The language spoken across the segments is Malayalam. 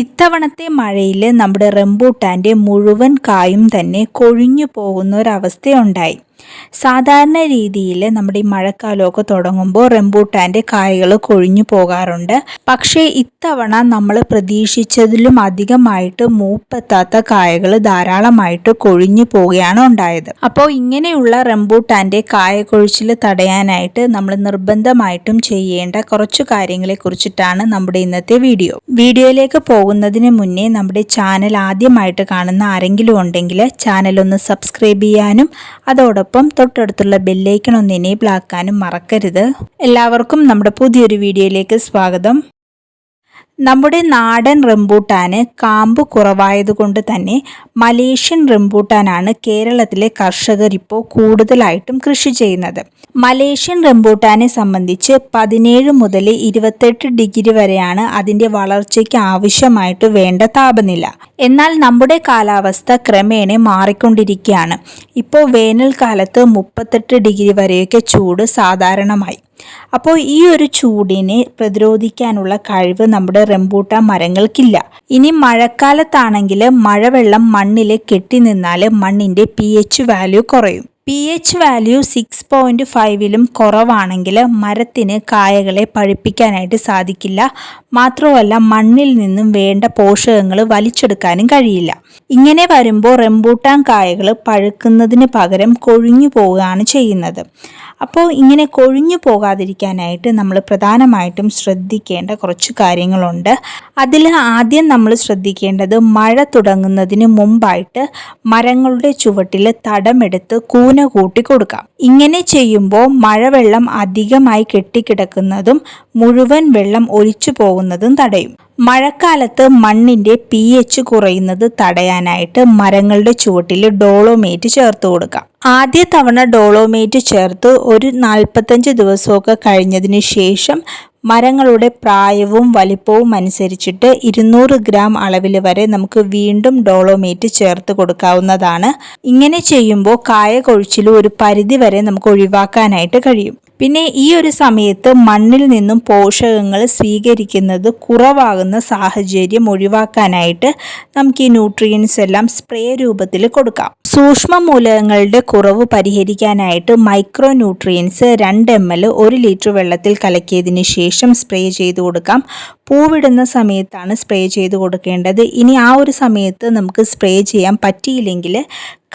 ഇത്തവണത്തെ മഴയിൽ നമ്മുടെ റംബൂട്ടാന്റെ മുഴുവൻ കായും തന്നെ കൊഴിഞ്ഞു പോകുന്ന ഒരവസ്ഥയുണ്ടായി സാധാരണ രീതിയിൽ നമ്മുടെ ഈ മഴക്കാലമൊക്കെ തുടങ്ങുമ്പോൾ റംബൂട്ടാന്റെ കായകൾ കൊഴിഞ്ഞു പോകാറുണ്ട്. പക്ഷേ ഇത്തവണ നമ്മൾ പ്രതീക്ഷിച്ചതിലും അധികമായിട്ട് മൂപ്പെത്താത്ത കായകൾ ധാരാളമായിട്ട് കൊഴിഞ്ഞു പോവുകയാണ് ഉണ്ടായത്. അപ്പോൾ ഇങ്ങനെയുള്ള റംബൂട്ടാന്റെ കായ കൊഴിച്ചിൽ തടയാനായിട്ട് നമ്മൾ നിർബന്ധമായിട്ടും ചെയ്യേണ്ട കുറച്ച് കാര്യങ്ങളെ കുറിച്ചിട്ടാണ് നമ്മുടെ ഇന്നത്തെ വീഡിയോ. വീഡിയോയിലേക്ക് പോകുന്നതിന് മുന്നേ നമ്മുടെ ചാനൽ ആദ്യമായിട്ട് കാണുന്ന ആരെങ്കിലും ഉണ്ടെങ്കിൽ ചാനൽ ഒന്ന് സബ്സ്ക്രൈബ് ചെയ്യാനും അതോടൊപ്പം തൊട്ടടുത്തുള്ള ബെല്ലൈക്കൺ ഒന്ന് എനേബിൾ ആക്കാനും മറക്കരുത്. എല്ലാവർക്കും നമ്മുടെ പുതിയൊരു വീഡിയോയിലേക്ക് സ്വാഗതം. നമ്മുടെ നാടൻ റംബൂട്ടാന് കാമ്പ് കുറവായതുകൊണ്ട് തന്നെ മലേഷ്യൻ റംബൂട്ടാനാണ് കേരളത്തിലെ കർഷകർ ഇപ്പോൾ കൂടുതലായിട്ടും കൃഷി ചെയ്യുന്നത്. മലേഷ്യൻ റംബൂട്ടാനെ സംബന്ധിച്ച് പതിനേഴ് മുതൽ ഇരുപത്തെട്ട് ഡിഗ്രി വരെയാണ് അതിന്റെ വളർച്ചയ്ക്ക് ആവശ്യമായിട്ട് വേണ്ട താപനില. എന്നാൽ നമ്മുടെ കാലാവസ്ഥ ക്രമേണ മാറിക്കൊണ്ടിരിക്കുകയാണ്. ഇപ്പോൾ വേനൽക്കാലത്ത് മുപ്പത്തെട്ട് ഡിഗ്രി വരെയൊക്കെ ചൂട് സാധാരണമായി. അപ്പോൾ ഈ ഒരു ചൂടിനെ പ്രതിരോധിക്കാനുള്ള കഴിവ് നമ്മുടെ റംബൂട്ടാൻ മരങ്ങൾക്കില്ല. ഇനി മഴക്കാലത്താണെങ്കിൽ മഴവെള്ളം മണ്ണിൽ കെട്ടി നിന്നാൽ മണ്ണിന്റെ പി എച്ച് വാല്യൂ കുറയും. P H value six point ഫൈവിലും കുറവാണെങ്കിൽ മരത്തിന് കായകളെ പഴുപ്പിക്കാനായിട്ട് സാധിക്കില്ല. മാത്രമല്ല മണ്ണിൽ നിന്നും വേണ്ട പോഷകങ്ങൾ വലിച്ചെടുക്കാനും കഴിയില്ല. ഇങ്ങനെ വരുമ്പോൾ റംബൂട്ടാൻ കായകൾ പഴുക്കുന്നതിന് പകരം കൊഴിഞ്ഞു പോവുകയാണ് ചെയ്യുന്നത്. അപ്പോൾ ഇങ്ങനെ കൊഴിഞ്ഞു പോകാതിരിക്കാനായിട്ട് നമ്മൾ പ്രധാനമായിട്ടും ശ്രദ്ധിക്കേണ്ട കുറച്ച് കാര്യങ്ങളുണ്ട്. അതിൽ ആദ്യം നമ്മൾ ശ്രദ്ധിക്കേണ്ടത് മഴ തുടങ്ങുന്നതിന് മുമ്പായിട്ട് മരങ്ങളുടെ ചുവട്ടിൽ തടമെടുത്ത് കൂന കൂട്ടി കൊടുക്കാം ഇങ്ങനെ ചെയ്യുമ്പോൾ മഴവെള്ളം അധികമായി കെട്ടിക്കിടക്കുന്നതും മുഴുവൻ വെള്ളം ഒലിച്ചു പോകുന്നതും തടയും. മഴക്കാലത്ത് മണ്ണിന്റെ പി എച്ച് കുറയുന്നത് തടയാനായിട്ട് മരങ്ങളുടെ ചുവട്ടിൽ ഡോളോമേറ്റ് ചേർത്ത് കൊടുക്കാം. ആദ്യ തവണ ഡോളോമേറ്റ് ചേർത്ത് ഒരു നാൽപ്പത്തഞ്ച് ദിവസമൊക്കെ കഴിഞ്ഞതിന് ശേഷം മരങ്ങളുടെ പ്രായവും വലിപ്പവും അനുസരിച്ചിട്ട് ഇരുന്നൂറ് ഗ്രാം അളവിൽ വരെ നമുക്ക് വീണ്ടും ഡോളോമേറ്റ് ചേർത്ത് കൊടുക്കാവുന്നതാണ്. ഇങ്ങനെ ചെയ്യുമ്പോൾ കായ കൊഴിച്ചിൽ ഒരു പരിധി വരെ നമുക്ക് ഒഴിവാക്കാനായിട്ട് കഴിയും. പിന്നെ ഈ ഒരു സമയത്ത് മണ്ണിൽ നിന്നും പോഷകങ്ങൾ സ്വീകരിക്കുന്നത് കുറവാകുന്ന സാഹചര്യം ഒഴിവാക്കാനായിട്ട് നമുക്ക് ഈ ന്യൂട്രിയൻസ് എല്ലാം സ്പ്രേ രൂപത്തിൽ കൊടുക്കാം. സൂക്ഷ്മ മൂലകങ്ങളുടെ കുറവ് പരിഹരിക്കാനായിട്ട് മൈക്രോ ന്യൂട്രിയൻസ് രണ്ട് എം എൽ ഒരു ലിറ്റർ വെള്ളത്തിൽ കലക്കിയതിന് ശേഷം സ്പ്രേ ചെയ്ത് കൊടുക്കാം. പൂവിടുന്ന സമയത്താണ് സ്പ്രേ ചെയ്ത് കൊടുക്കേണ്ടത്. ഇനി ആ ഒരു സമയത്ത് നമുക്ക് സ്പ്രേ ചെയ്യാൻ പറ്റിയില്ലെങ്കിൽ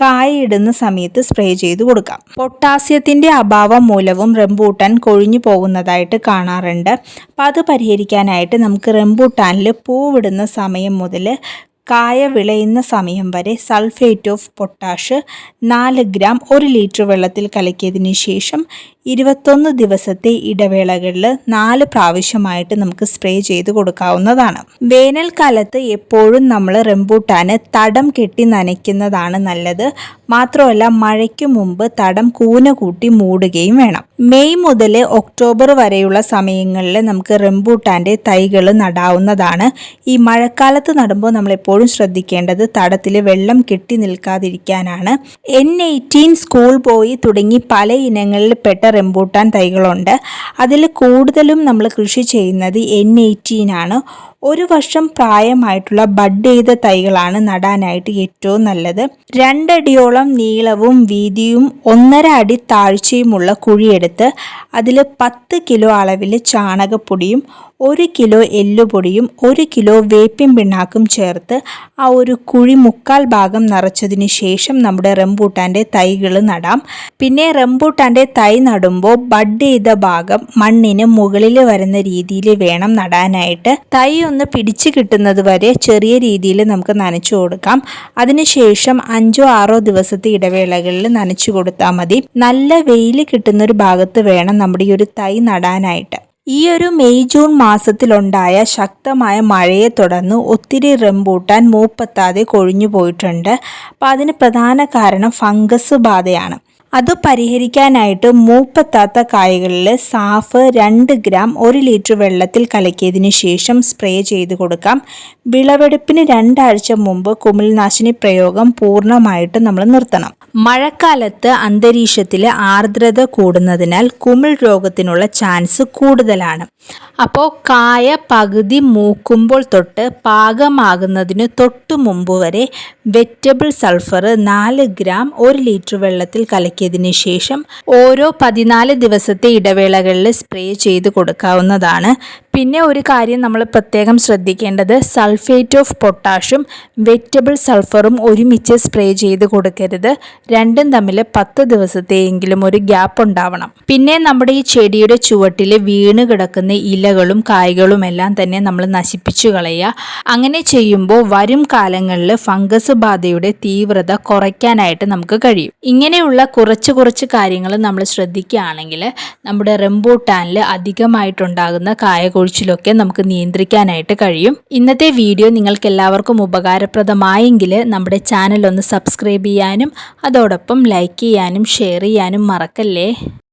കായയിടുന്ന സമയത്ത് സ്പ്രേ ചെയ്ത് കൊടുക്കാം. പൊട്ടാസ്യത്തിന്റെ അഭാവം മൂലവും റംബൂട്ടാൻ കൊഴിഞ്ഞു പോകുന്നതായിട്ട് കാണാറുണ്ട്. അപ്പോൾ അത് പരിഹരിക്കാനായിട്ട് നമുക്ക് റംബൂട്ടാനിൽ പൂവിടുന്ന സമയം മുതൽ കായ വിളയുന്ന സമയം വരെ സൾഫേറ്റ് ഓഫ് പൊട്ടാഷ് നാല് ഗ്രാം ഒരു ലിറ്റർ വെള്ളത്തിൽ കലക്കിയതിന് ശേഷം ഇരുപത്തൊന്ന് ദിവസത്തെ ഇടവേളകളിൽ നാല് പ്രാവശ്യമായിട്ട് നമുക്ക് സ്പ്രേ ചെയ്ത് കൊടുക്കാവുന്നതാണ്. വേനൽക്കാലത്ത് എപ്പോഴും നമ്മൾ റെമ്പൂട്ടാന് തടം കെട്ടി നനയ്ക്കുന്നതാണ് നല്ലത്. മാത്രമല്ല മഴയ്ക്ക് മുമ്പ് തടം കൂന കൂട്ടി മൂടുകയും വേണം. മെയ് മുതൽ ഒക്ടോബർ വരെയുള്ള സമയങ്ങളിൽ നമുക്ക് റംബൂട്ടാന്റെ തൈകൾ നടാവുന്നതാണ്. ഈ മഴക്കാലത്ത് നടുമ്പോൾ നമ്മൾ എപ്പോഴും ശ്രദ്ധിക്കേണ്ടത് തടത്തിൽ വെള്ളം കെട്ടി നിൽക്കാതിരിക്കാനാണ്. എൻ എയ്റ്റീൻ സ്കൂൾ പോയി തുടങ്ങി പല ഇനങ്ങളിൽ പെട്ട റംബൂട്ടാൻ തൈകളുണ്ട്. അതിൽ കൂടുതലും നമ്മൾ കൃഷി ചെയ്യുന്നത് എൻ എയ്റ്റീൻ ആണ്. ഒരു വർഷം പ്രായമായിട്ടുള്ള ബഡ് ചെയ്ത തൈകളാണ് നടാനായിട്ട് ഏറ്റവും നല്ലത്. രണ്ടടിയോളം നീളവും വീതിയും ഒന്നര അടി താഴ്ചയുമുള്ള കുഴിയെടുത്ത് അതിൽ പത്ത് കിലോ അളവിൽ ചാണകപ്പൊടിയും ഒരു കിലോ എല്ലുപൊടിയും ഒരു കിലോ വേപ്പിൻ പിണ്ണാക്കും ചേർത്ത് ആ ഒരു കുഴി മുക്കാൽ ഭാഗം നിറച്ചതിന് ശേഷം നമ്മുടെ റംബൂട്ടാന്റെ തൈകൾ നടാം. പിന്നെ റംബൂട്ടാന്റെ തൈ നടുമ്പോൾ ബഡ് ചെയ്ത ഭാഗം മണ്ണിന് മുകളിൽ വരുന്ന രീതിയിൽ വേണം നടാനായിട്ട്. തൈ ഒന്ന് പിടിച്ചു കിട്ടുന്നത് വരെ ചെറിയ രീതിയിൽ നമുക്ക് നനച്ചു കൊടുക്കാം. അതിനുശേഷം അഞ്ചോ ആറോ ദിവസത്തെ ഇടവേളകളിൽ നനച്ചു കൊടുത്താൽ മതി. നല്ല വെയിൽ കിട്ടുന്ന ഒരു ഭാഗത്ത് വേണം നമ്മുടെ ഈ ഒരു തൈ നടാനായിട്ട്. ഈ ഒരു മെയ് ജൂൺ മാസത്തിലുണ്ടായ ശക്തമായ മഴയെ തുടർന്ന് ഒത്തിരി റംബൂട്ടാൻ മൂപ്പത്താതെ കൊഴിഞ്ഞു പോയിട്ടുണ്ട് അപ്പോൾ അതിന് പ്രധാന കാരണം ഫംഗസ് ബാധയാണ്. അത് പരിഹരിക്കാനായിട്ട് മൂപ്പത്താത്ത കായകളിൽ സാഫ് രണ്ട് ഗ്രാം ഒരു ലിറ്റർ വെള്ളത്തിൽ കലക്കിയതിന് ശേഷം സ്പ്രേ ചെയ്ത് കൊടുക്കാം. വിളവെടുപ്പിന് രണ്ടാഴ്ച മുമ്പ് കുമിൾനാശിനി പ്രയോഗം പൂർണമായിട്ട് നമ്മൾ നിർത്തണം. മഴക്കാലത്ത് അന്തരീക്ഷത്തിൽ ആർദ്രത കൂടുന്നതിനാൽ കുമിൾ രോഗത്തിനുള്ള ചാൻസ് കൂടുതലാണ്. അപ്പോൾ കായ പകുതി മൂക്കുമ്പോൾ തൊട്ട് പാകമാകുന്നതിന് തൊട്ടു മുമ്പ് വരെ വെജിറ്റബിൾ സൾഫർ നാല് ഗ്രാം ഒരു ലിറ്റർ വെള്ളത്തിൽ കലക്കിയതിന് ശേഷം ഓരോ പതിനാല് ദിവസത്തെ ഇടവേളകളിൽ സ്പ്രേ ചെയ്ത് കൊടുക്കാവുന്നതാണ്. പിന്നെ ഒരു കാര്യം നമ്മൾ പ്രത്യേകം ശ്രദ്ധിക്കേണ്ടത് സൾഫേറ്റ് ഓഫ് പൊട്ടാഷും വെജിറ്റബിൾ സൾഫറും ഒരുമിച്ച് സ്പ്രേ ചെയ്ത് കൊടുക്കരുത്. രണ്ടും തമ്മിൽ പത്ത് ദിവസത്തെയെങ്കിലും ഒരു ഗ്യാപ്പ് ഉണ്ടാവണം. പിന്നെ നമ്മുടെ ഈ ചെടിയുടെ ചുവട്ടിൽ വീണ് കിടക്കുന്ന ഇലകളും കായ്കളും എല്ലാം തന്നെ നമ്മൾ നശിപ്പിച്ചു കളയുക. അങ്ങനെ ചെയ്യുമ്പോൾ വരും കാലങ്ങളിൽ ഫംഗസ് ബാധയുടെ തീവ്രത കുറയ്ക്കാനായിട്ട് നമുക്ക് കഴിയും. ഇങ്ങനെയുള്ള കുറച്ച് കുറച്ച് കാര്യങ്ങൾ നമ്മൾ ശ്രദ്ധിക്കുകയാണെങ്കിൽ നമ്മുടെ റെംബൂട്ടാനിൽ അധികമായിട്ടുണ്ടാകുന്ന കായകൊഴിച്ചിലൊക്കെ നമുക്ക് നിയന്ത്രിക്കാനായിട്ട് കഴിയും. ഇന്നത്തെ വീഡിയോ നിങ്ങൾക്ക് എല്ലാവർക്കും ഉപകാരപ്രദമായെങ്കിൽ നമ്മുടെ ചാനൽ ഒന്ന് സബ്സ്ക്രൈബ് ചെയ്യാനും അതോടൊപ്പം ലൈക്ക് ചെയ്യാനും ഷെയർ ചെയ്യാനും മറക്കല്ലേ?